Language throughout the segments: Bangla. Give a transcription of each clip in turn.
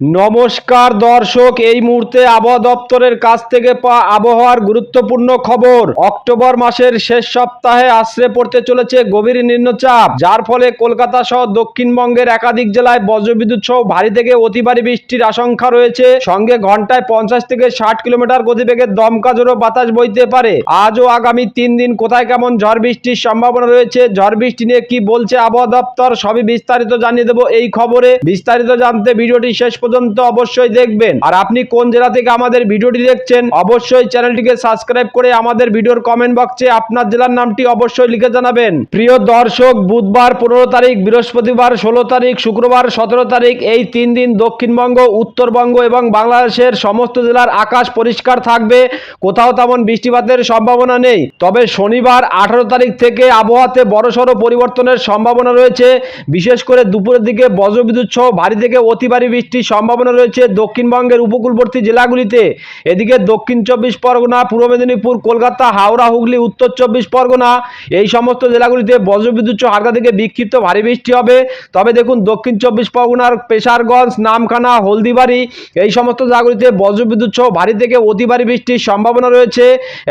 নমস্কার দর্শক, এই মুহূর্তে আবহাওয়া দপ্তরের কাছ থেকে পাওয়া আবহাওয়ার গুরুত্বপূর্ণ খবর। অক্টোবর মাসের শেষ সপ্তাহে আশ্রে পড়তে চলেছে গভীর নিম্নচাপ, যার ফলে কলকাতা সহ দক্ষিণবঙ্গের একাধিক জেলায় বজ্রবিদ্যুৎ সহ ভারী থেকে অতি ভারী বৃষ্টির আশঙ্কা রয়েছে। সঙ্গে ঘন্টায় পঞ্চাশ থেকে ষাট কিলোমিটার গতিবেগে দমকা জোরো বাতাস বইতে পারে। আজ ও আগামী তিন দিন কোথায় কেমন ঝড় বৃষ্টির সম্ভাবনা রয়েছে, ঝড় বৃষ্টি নিয়ে কি বলছে আবহাওয়া দপ্তর, সবই বিস্তারিত জানিয়ে দেবো এই খবরে। বিস্তারিত জানতে ভিডিওটি শেষ পর্যন্ত অবশ্যই দেখবেন। আর আপনি কোন জেলা থেকে আমাদের ভিডিওটি দেখছেন, অবশ্যই চ্যানেলটিকে সাবস্ক্রাইব করে আমাদের ভিডিওর কমেন্ট বক্সে আপনার জেলার নামটি অবশ্যই লিখে জানাবেন। প্রিয় দর্শক, বুধবার পনেরো তারিখ, বৃহস্পতিবার ষোলো তারিখ, শুক্রবার সতেরো তারিখ, এই তিন দিন দক্ষিণবঙ্গ, উত্তরবঙ্গ এবং বাংলাদেশের সমস্ত জেলার আকাশ পরিষ্কার থাকবে। কোথাও তেমন বৃষ্টিপাতের সম্ভাবনা নেই। তবে শনিবার আঠারো তারিখ থেকে আবহাওয়াতে বড়সড় পরিবর্তনের সম্ভাবনা রয়েছে। বিশেষ করে দুপুরের দিকে বজ্রবিদ্যুৎ সহ ভারী থেকে অতি ভারী বৃষ্টির সম্ভাবনা রয়েছে দক্ষিণবঙ্গের উপকূলবর্তী জেলাগুলিতে। এদিকে দক্ষিণ চব্বিশ পরগনা, পূর্ব মেদিনীপুর, কলকাতা, হাওড়া, হুগলি, উত্তর চব্বিশ পরগনা এই সমস্ত জেলাগুলিতে বজ্রবিদ্যুৎ হালকা থেকে বিক্ষিপ্ত ভারী বৃষ্টি হবে। তবে দেখুন, দক্ষিণ চব্বিশ পরগনার পেশারগঞ্জ, নামখানা, হলদিবাড়ি এই সমস্ত জায়গাগুলিতে বজ্রবিদ্যুৎ সহ ভারী থেকে অতি ভারী বৃষ্টির সম্ভাবনা রয়েছে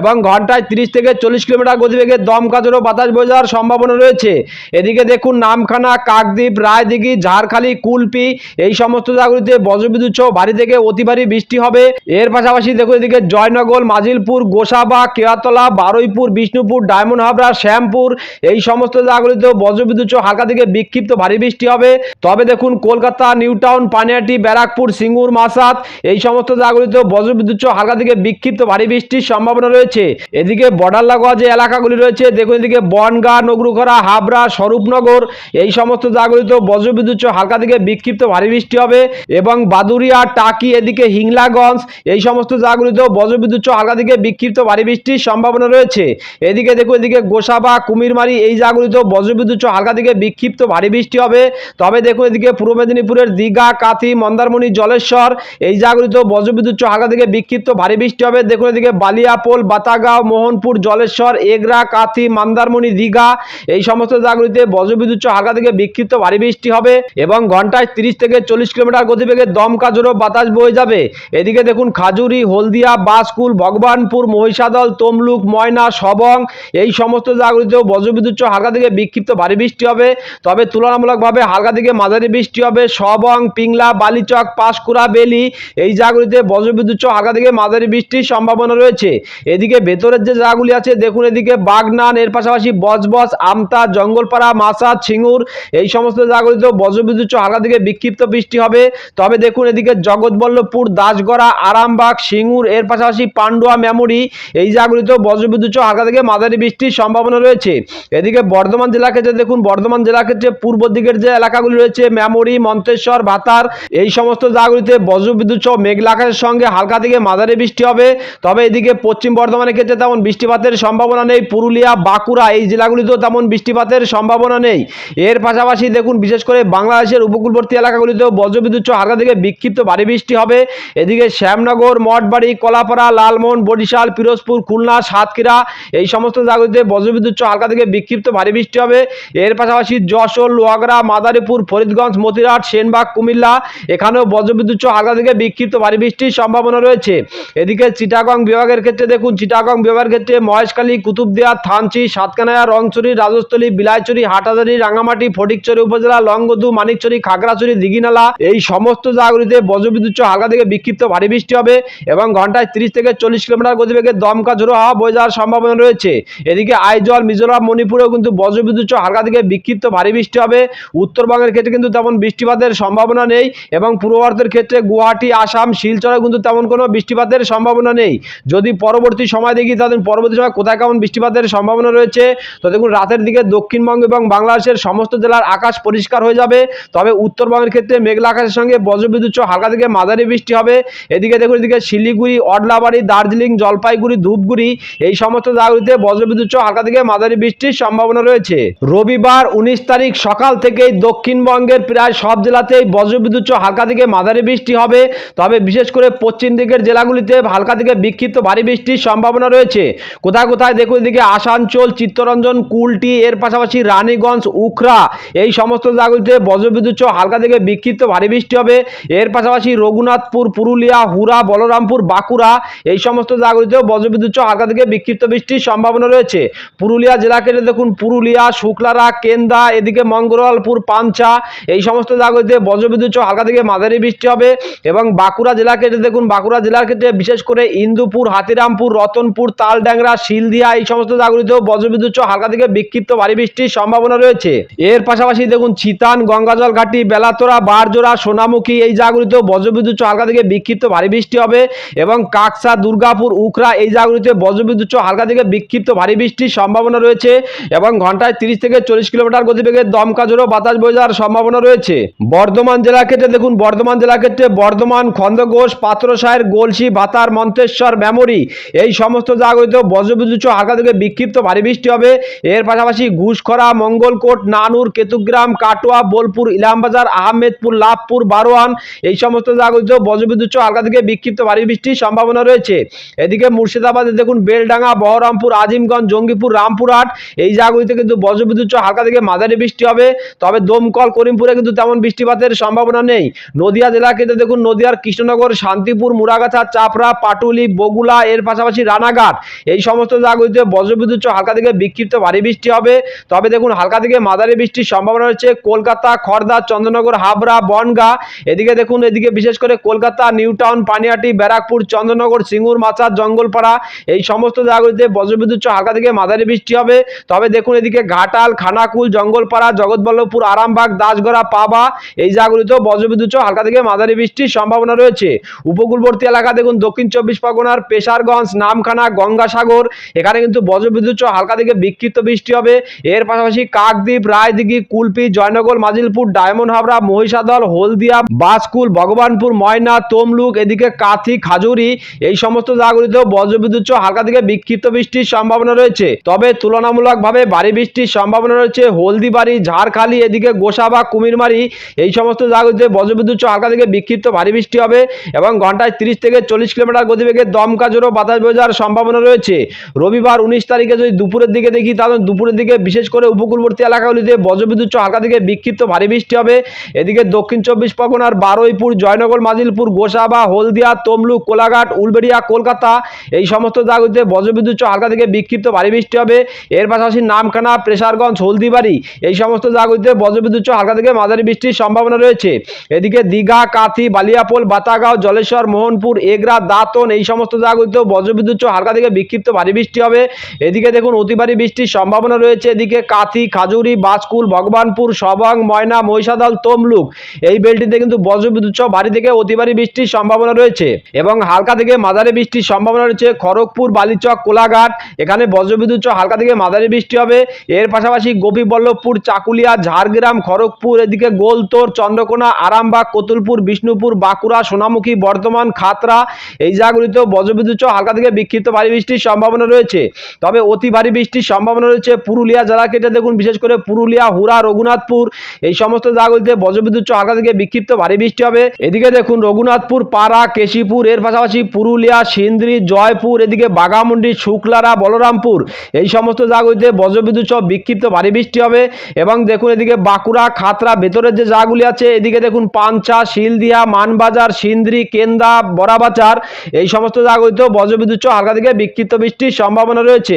এবং ঘন্টায় তিরিশ থেকে চল্লিশ কিলোমিটার গতিবেগে দমকা জোরো বাতাস বয়ে যাওয়ার সম্ভাবনা রয়েছে। এদিকে দেখুন, নামখানা, কাকদ্বীপ, রায়দিঘি, ঝাড়খালি, কুলপি এই সমস্ত জায়গাগুলিতে বজ্রবিদ্যুৎ সহ ভারী থেকে অতি ভারী বৃষ্টি হবে। এর পাশাপাশি দেখুন এদিকে জয়নগর, মাজিলপুর, গোসাবা কেয়াতলা বারুইপুর, বিষ্ণুপুর, ডায়মন্ড হাবড়া, শ্যামপুর, এই সমস্ত জায়গাগুলিতেও বজ্রবিদ্যুৎ সহ হালকা থেকে বিক্ষিপ্ত ভারী বৃষ্টি হবে। তবে দেখুন কলকাতা নিউ টাউন পানিহাটি ব্যারাকপুর, সিঙ্গুর মাসাত এই সমস্ত জায়গাগুলিতেও বজ্রবিদ্যুৎ সহ হালকা থেকে বিক্ষিপ্ত ভারী বৃষ্টির সম্ভাবনা রয়েছে। এদিকে বর্ডার লাগোয়া যে এলাকাগুলি রয়েছে, দেখুন এদিকে বনগা, নগরুখরা, হাবড়া, স্বরূপনগর, এই সমস্ত জায়গাগুলিতেও বজ্রবিদ্যুৎ সহ হালকা থেকে বিক্ষিপ্ত ভারী বৃষ্টি হবে। এবং বাদুরিয়া, টাকি, এদিকে হিংলাগঞ্জ, এই সমস্ত জায়গাগুলিতেও বজ্রবিদ্যুৎ হালকা থেকে বিক্ষিপ্ত ভারী বৃষ্টির সম্ভাবনা রয়েছে। এদিকে দেখুন, এদিকে গোসাবা, কুমিরমারি, এই জায়গাগুলিতেও বজ্রবিদ্যুৎ হালকা থেকে বিক্ষিপ্ত ভারী বৃষ্টি হবে। তবে দেখুন, এদিকে পূর্ব মেদিনীপুরের দীঘা, কাথি, মন্দারমণি, জলেশ্বর, এই জায়গাগুলিতেও বজ্রবিদ্যুৎ হালকা থেকে বিক্ষিপ্ত ভারী বৃষ্টি হবে। দেখুন, এদিকে বালিয়াপোল, বাতাগাঁও, মোহনপুর, জলেশ্বর, এগরা, কাথি, মন্দারমণি, দীঘা, এই সমস্ত জায়গাগুলিতে বজ্রবিদ্যুৎ হালকা থেকে বিক্ষিপ্ত ভারী বৃষ্টি হবে এবং ঘন্টায় তিরিশ থেকে চল্লিশ কিলোমিটার গতিবেগে দমকা জোরো বাতাস বয়ে যাবে। এদিকে দেখুন খাজুরি, হলদিয়া বাসকুল ভগবানপুর, মহিষাদল, তমলুক, ময়না, সবং, এই সমস্ত জায়গাগুলিতেও বজ্রবিদ্যুৎ হালকা থেকে বিক্ষিপ্ত ভারী বৃষ্টি হবে। তবে তুলনামূলকভাবে হালকা থেকে মাঝারি বৃষ্টি হবে। সবং, পিংলা, বালিচক, পাঁশকুড়া, বেলি এই জায়গাগুলিতে বজ্রবিদ্যুৎ হালকা থেকে মাঝারি বৃষ্টির সম্ভাবনা রয়েছে। এদিকে ভেতরের যে জায়গাগুলি আছে, দেখুন এদিকে বাগনান, এর পাশাপাশি বজবজ, আমতা, জঙ্গলপাড়া মাসা ছিঙ্গুর এই সমস্ত জায়গাগুলিতেও বজ্রবিদ্যুৎ হালকা থেকে বিক্ষিপ্ত বৃষ্টি হবে। তবে দেখুন এদিকে জগৎবল্লভপুর, দাসগড়া, আরামবাগ, সিঙ্গুর, এর পাশাপাশি পান্ডুয়া, মেমোরি, এই জায়গাগুলিতেও বজ্রবিদ্যুৎ হালকা থেকে মাঝারি বৃষ্টির সম্ভাবনা রয়েছে। এদিকে বর্ধমান জেলা ক্ষেত্রে দেখুন, বর্ধমান জেলা ক্ষেত্রে পূর্ব দিকের যে এলাকাগুলি রয়েছে, মেমোরি, মন্তেশ্বর, ভাতার, এই সমস্ত জায়গাগুলিতে বজ্রবিদ্যুৎ সহ মেঘলা আকাশের সঙ্গে হালকা থেকে মাঝারি বৃষ্টি হবে। তবে এদিকে পশ্চিম বর্ধমানের ক্ষেত্রে তেমন বৃষ্টিপাতের সম্ভাবনা নেই। পুরুলিয়া, বাঁকুড়া, এই জেলাগুলিতেও তেমন বৃষ্টিপাতের সম্ভাবনা নেই। এর পাশাপাশি দেখুন, বিশেষ করে বাংলাদেশের উপকূলবর্তী এলাকাগুলিতেও বজ্রবিদ্যুৎ হালকা থেকে বিক্ষিপ্ত ভারী বৃষ্টি হবে। এদিকে শ্যামনগর, মঠবাড়ি, কলাপাড়া, লালমোহন, বরিশাল, পিরোজপুর, খুলনা, সাতক্ষীরা এই সমস্ত জায়গাগুলিতে বজ্রবিদ্যুৎ হালকা থেকে বিক্ষিপ্ত ভারী বৃষ্টি হবে। এর পাশাপাশি যশোর লোয়াগড়া মাদারীপুর, ফরিদগঞ্জ, মতিরাট, সেনবাগ, কুমিল্লা এখানেও বজ্রবিদ্যুৎ হালকা থেকে বিক্ষিপ্ত ভারী বৃষ্টির সম্ভাবনা রয়েছে। এদিকে চিটাগং বিভাগের ক্ষেত্রে দেখুন, চিটাগং বিভাগের ক্ষেত্রে মহেশখালী, কুতুবদিয়া, থানচি, সাতকানায়া রংচুরি রাজস্থলী বিলাইচুরি হাটাজারি রাঙামাটি ফটিকচুরি উপজেলা, লংগদু মানিকচুরি খাগড়াছড়ি, দিঘিনালা এই সমস্ত জায়গাগুলিতে বজ্রবিদ্যুৎ হালকা থেকে বিক্ষিপ্ত ভারী বৃষ্টি হবে এবং ঘন্টায় তিরিশ থেকে চল্লিশ কিলোমিটার গতিবেগে দমকা ঝোড়ো হাওয়া বয়ে যাওয়ার সম্ভাবনা রয়েছে। এদিকে আইজল, মিজোরাম, মণিপুরেও কিন্তু বজ্রবিদ্যুৎ হালকা থেকে বিক্ষিপ্ত ভারী বৃষ্টি হবে। উত্তরবঙ্গের ক্ষেত্রে কিন্তু তেমন বৃষ্টিপাতের সম্ভাবনা নেই এবং পূর্ব ভারতের ক্ষেত্রে গুয়াহাটি, আসাম শিলচরে কিন্তু তেমন কোনো বৃষ্টিপাতের সম্ভাবনা নেই। যদি পরবর্তী সময় দেখি তাদের পরবর্তী সময় কোথায় কেমন বৃষ্টিপাতের সম্ভাবনা রয়েছে? তো দেখুন, রাতের দিকে দক্ষিণবঙ্গ এবং বাংলাদেশের সমস্ত জেলার আকাশ পরিষ্কার হয়ে যাবে। তবে উত্তরবঙ্গের ক্ষেত্রে মেঘলা আকাশের সঙ্গে বজ্রবিদ্যুৎ সহ হালকা থেকে মাঝারি বৃষ্টি হবে। এদিকে দেখুন, এদিকে শিলিগুড়ি, অডলাবাড়ি, দার্জিলিং, জলপাইগুড়ি, ধূপগুড়ি, এই সমস্ত জায়গাগুলিতে বজ্রবিদ্যুৎ সহ হালকা থেকে মাঝারি বৃষ্টির সম্ভাবনা রয়েছে। রবিবার উনিশ তারিখ সকাল থেকেই দক্ষিণবঙ্গের প্রায় সব জেলাতেই বজ্রবিদ্যুৎ সহ হালকা থেকে মাঝারি বৃষ্টি হবে। তবে বিশেষ করে পশ্চিম দিকের জেলাগুলিতে হালকা থেকে বিক্ষিপ্ত ভারী বৃষ্টির সম্ভাবনা রয়েছে। কোথায় কোথায় দেখুন, এদিকে আসানসোল, চিত্তরঞ্জন, কুলটি, এর পাশাপাশি রানীগঞ্জ উখরা এই সমস্ত জায়গাগুলিতে বজ্রবিদ্যুৎ সহ হালকা থেকে বিক্ষিপ্ত ভারী বৃষ্টি হবে। হবে। এর পাশাপাশি রঘুনাথপুর, পুরুলিয়া হুরা বলরামপুর, বাঁকুড়া এই সমস্ত জায়গাগুলিতেও বজ্রবিদ্যুৎ হালকা থেকে বিক্ষিপ্ত বৃষ্টির সম্ভাবনা রয়েছে। পুরুলিয়া জেলা কেটে দেখুন, পুরুলিয়া, শুক্লারা, কেন্দা, এদিকে মঙ্গলপুর পাঞ্চা এই সমস্ত জায়গাগুলিতে বজ্রবিদ্যুৎ হালকা থেকে মাঝারি বৃষ্টি হবে এবং বাঁকুড়া জেলা কেটে দেখুন, বাঁকুড়া জেলার ক্ষেত্রে বিশেষ করে ইন্দুপুর, হাতিরামপুর, রতনপুর তালড্যাংরা শিলদিয়া এই সমস্ত জায়গাগুলিতেও বজ্রবিদ্যুৎ হালকা থেকে বিক্ষিপ্ত ভারী বৃষ্টির সম্ভাবনা রয়েছে। এর পাশাপাশি দেখুন চিতান গঙ্গাজল ঘাটি, বেলাতোরা, বারজোড়া, সোনামুখী এই জায়গাগুলিতেও বজ্রবিদ্যুৎ হালকা থেকে বিক্ষিপ্ত ভারী বৃষ্টি হবে এবং কাকসা, দুর্গাপুর উখরা এই জায়গাগুলিতে বজ্রবিদ্যুৎ হালকা থেকে বিক্ষিপ্ত ভারী বৃষ্টির সম্ভাবনা রয়েছে এবং ঘন্টায় তিরিশ থেকে চল্লিশ কিলোমিটার গতিবেগে দমকা জোরো বাতাস বয়ে যাওয়ার সম্ভাবনা রয়েছে। বর্ধমান জেলা ক্ষেত্রে দেখুন, বর্ধমান জেলা ক্ষেত্রে বর্ধমান খন্দঘোষ পাত্রসায়ের গোলসি ভাতার, মন্তেশ্বর, মেমরি এই সমস্ত জায়গাগুলিতেও বজ্রবিদ্যুৎ হালকা থেকে বিক্ষিপ্ত ভারী বৃষ্টি হবে। এর পাশাপাশি ঘুষখরা, মঙ্গলকোট, নানুর, কেতুগ্রাম, কাটোয়া, বোলপুর, ইলামবাজার, আহমেদপুর, লাভপুর বারোয়ান এই সমস্ত জায়গাগুলিতেও বজ্রবিদ্যুৎ হালকা থেকে বিক্ষিপ্ত ভারী বৃষ্টির সম্ভাবনা রয়েছে। এদিকে মুর্শিদাবাদে দেখুন, বেলডাঙ্গা, বহরমপুর, আজিমগঞ্জ, জঙ্গিপুর, রামপুরহাট, এই জায়গাগুলিতে কিন্তু বজ্রবিদ্যুৎ হালকা থেকে মাঝারি বৃষ্টি হবে। তবে দমকল করিমপুরে কিন্তু তেমন বৃষ্টিপাতের সম্ভাবনা নেই। নদিয়া জেলা কিন্তু দেখুন, নদিয়ার কৃষ্ণনগর, শান্তিপুর, মুরাগাছা, চাপড়া, পাটুলি, বগুলা, এর পাশাপাশি রানাঘাট, এই সমস্ত জায়গাগুলিতে বজ্রবিদ্যুৎ হালকা থেকে বিক্ষিপ্ত ভারী বৃষ্টি হবে। তবে দেখুন, হালকা থেকে মাঝারি বৃষ্টির সম্ভাবনা রয়েছে। কলকাতা খড়দা চন্দ্রনগর, হাবড়া, বনগা এদিকে দেখুন, এদিকে বিশেষ করে কলকাতা, নিউ টাউন পানিহাটি ব্যারাকপুর, চন্দ্রনগর, সিঙ্গুর, মাচার, জঙ্গলপাড়া, এই সমস্ত জায়গাগুলিতে বজ্রবিদ্যুৎ হালকা থেকে মাঝারি বৃষ্টি হবে। তবে দেখুন, এদিকে ঘাটাল, খানাকুল, জঙ্গলপাড়া, জগৎবল্লভপুর, আরামবাগ, দাসগড়া, পাবা, এই জায়গাগুলিতেও বজ্রবিদ্যুৎ হালকা থেকে মাঝারি বৃষ্টির সম্ভাবনা রয়েছে। উপকূলবর্তী এলাকা দেখুন, দক্ষিণ চব্বিশ পরগনার পেশারগঞ্জ, নামখানা, গঙ্গাসাগর, এখানে কিন্তু বজ্রবিদ্যুৎ হালকা থেকে বিক্ষিপ্ত বৃষ্টি হবে। এর পাশাপাশি কাকদ্বীপ, রায়দিঘি, কুলপি, জয়নগর, মাজিলপুর, ডায়মন্ড হাবড়া, মহিষাদল, হলদিয়া বাসকুল ভগবানপুর, ময়না, তমলুক, এদিকে কাথি, খাজুরি, এই সমস্ত জায়গাগুলিতেও বজ্রবিদ্যুৎ হালকা থেকে বিক্ষিপ্ত বৃষ্টির সম্ভাবনা রয়েছে। তবে তুলনামূলকভাবে ভারী বৃষ্টির সম্ভাবনা রয়েছে। হলদিবাড়ি, ঝাড়খালি, এদিকে গোসা গোসাবা, কুমিরমারি, এই সমস্ত জায়গাগুলিতে বজ্রবিদ্যুৎ হালকা থেকে বিক্ষিপ্ত ভারী বৃষ্টি হবে এবং ঘন্টায় তিরিশ থেকে চল্লিশ কিলোমিটার গতিবেগে দমকা জোরো বাতাস যাওয়ার সম্ভাবনা রয়েছে। রবিবার উনিশ তারিখে যদি দুপুরের দিকে দেখি, তাহলে দুপুরের দিকে বিশেষ করে উপকূলবর্তী এলাকাগুলিতে বজ্রবিদ্যুৎ হালকা থেকে বিক্ষিপ্ত ভারী বৃষ্টি হবে। এদিকে দক্ষিণ চব্বিশ পরগনার বারুইপুর, জয়নগর, মাজিলপুর, গোসাবা, হলদিয়া, তমলুক, কোলাঘাট, উলবেড়িয়া, কলকাতা, এই সমস্ত জায়গাগুলিতে বজ্রবিদ্যুৎ হালকা থেকে বিক্ষিপ্ত ভারী বৃষ্টি হবে। এর পাশাপাশি নামখানা, প্রেসারগঞ্জ, হলদিবাড়ি, এই সমস্ত জায়গাগুলিতে বজ্রবিদ্যুৎ হালকা থেকে মাঝারি বৃষ্টির সম্ভাবনা রয়েছে। এদিকে দীঘা, কাথি, বালিয়াপোল, বাতাগাঁও, জলেশ্বর, মোহনপুর, এগরা, দাঁতন, এই সমস্ত জায়গাগুলিতেও বজ্রবিদ্যুৎ হালকা থেকে বিক্ষিপ্ত ভারী বৃষ্টি হবে। এদিকে দেখুন অতি ভারী বৃষ্টির সম্ভাবনা রয়েছে। এদিকে কাথি, খাজুরি বাজকুল ভগবানপুর, সবং, ময়না, মহিষাদল, তমলুক, এই বেলটিতে কিন্তু বজ্রবিদ্যুৎ সহ ভারী থেকে অতি ভারী বৃষ্টির সম্ভাবনা রয়েছে এবং হালকা থেকে মাঝারি বৃষ্টির সম্ভাবনা রয়েছে খড়গপুর, বালিচক, কোলাঘাট। এখানে বজ্রবিদ্যুৎ সহ হালকা থেকে মাঝারি বৃষ্টি হবে। এর পাশাপাশি গোপীবল্লভপুর, চাকুলিয়া, ঝাড়গ্রাম, খড়গপুর, এদিকে গোলতোর, চন্দ্রকোনা, আরামবাগ, কতুলপুর, বিষ্ণুপুর, বাঁকুড়া, সোনামুখী, বর্ধমান খাতরা এই জায়গাগুলিতেও বজ্রবিদ্যুৎ সহ হালকা থেকে বিক্ষিপ্ত ভারী বৃষ্টির সম্ভাবনা রয়েছে। তবে অতি ভারী বৃষ্টির সম্ভাবনা রয়েছে পুরুলিয়া জেলা কেটে দেখুন, বিশেষ করে পুরুলিয়া হুরা রঘুনাথপুর এই সমস্ত জায়গাগুলিতে বজ্রবিদ্যুৎ সহ হালকা থেকে বিক্ষিপ্ত ভারী বৃষ্টি হবে। এদিকে দেখুন, রঘুনাথপুর, পাড়া, কেশিপুর, এর পাশাপাশি পুরুলিয়া, সিন্দ্রি, জয়পুর, এদিকে বাঘামুন্ডি, শুক্লারা, বলরামপুর, এই সমস্ত জায়গাগুলিতে বজ্রবিদ্যুৎ সহ বিক্ষিপ্ত ভারী বৃষ্টি হবে এবং দেখুন, এদিকে বাঁকুড়া খাতড়া ভেতরের যে জায়গাগুলি আছে, এদিকে দেখুন পাঞ্চা শিলদিয়া মানবাজার, সিন্দ্রি, কেন্দা, বড়াবাজার, এই সমস্ত জায়গাগুলিতেও বজ্রবিদ্যুৎ সহ হালকা থেকে বিক্ষিপ্ত বৃষ্টির সম্ভাবনা রয়েছে।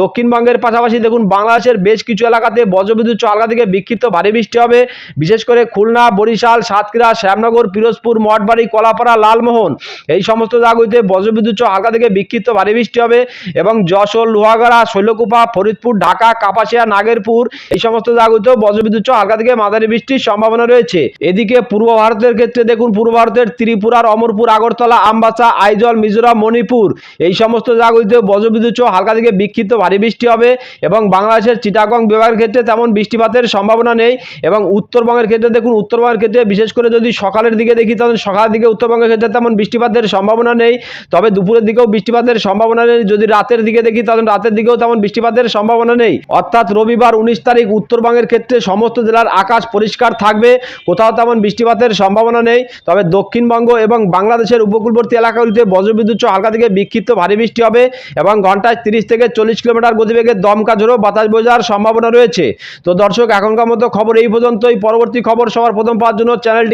দক্ষিণবঙ্গের পাশাপাশি দেখুন, বাংলাদেশের বেশ কিছু এলাকাতে বজ্রবিদ্যুৎ সহ হালকা থেকে বিক্ষিপ্ত ভারী বৃষ্টি হবে। বিশেষ করে খুলনা, বরিশাল সাতক্ষীরা শ্যামনগর, পিরোজপুর, মঠবাড়ি, কলাপাড়া, লালমোহন। এই সমস্ত জায়গাগুলিতে বজ্রবিদ্যুৎ হালকা থেকে বিক্ষিপ্ত ভারী বৃষ্টি হবে এবং যশোর, লোহাগড়া, শৈলকুপা, ফরিদপুর, ঢাকা, কাপাসিয়া, নাগেরপুর এই সমস্ত জায়গাগুলিতেও বজ্রবিদ্যুৎ হালকা থেকে মাঝারি বৃষ্টির সম্ভাবনা রয়েছে। এদিকে পূর্ব ভারতের ক্ষেত্রে দেখুন, পূর্ব ভারতের ত্রিপুরার অমরপুর, আগরতলা, আমবাসা, আইজল, মিজোরাম, মণিপুর এই সমস্ত জায়গাগুলিতে বজ্রবিদ্যুৎ হালকা থেকে বিক্ষিপ্ত ভারী বৃষ্টি হবে এবং বাংলাদেশের চিটাগং বিভাগের ক্ষেত্রে তেমন বৃষ্টিপাতের সম্ভাবনা নেই এবং উত্তরবঙ্গের ক্ষেত্রে দেখুন, উত্তরবঙ্গের ক্ষেত্রে বিশেষ করে যদি সকালের দিকে দেখি, তাহলে সকালের দিকে উত্তরবঙ্গের ক্ষেত্রে তেমন বৃষ্টিপাতের সম্ভাবনা নেই। তবে দুপুরের দিকেও বৃষ্টিপাতের সম্ভাবনা নেই। যদি রাতের দিকে দেখি, তাহলে রাতের দিকেও তেমন বৃষ্টিপাতের সম্ভাবনা নেই। অর্থাৎ রবিবার উনিশ তারিখ উত্তরবঙ্গের ক্ষেত্রে সমস্ত জেলার আকাশ পরিষ্কার থাকবে। কোথাও তেমন বৃষ্টিপাতের সম্ভাবনা নেই। তবে দক্ষিণবঙ্গ এবং বাংলাদেশের উপকূলবর্তী এলাকাগুলিতে বজ্রবিদ্যুৎ হালকা থেকে বিক্ষিপ্ত ভারী বৃষ্টি হবে এবং ঘন্টায় তিরিশ থেকে চল্লিশ কিলোমিটার গতিবেগে দমকা ঝোড়ো বাতাস বোঝার সম্ভাবনা রয়েছে। তো দর্শক, এখনকার মতো খবর এই পর্যন্তই। পরবর্তী খবর সবার প্রথম পাওয়ার জন্য চ্যানেলটি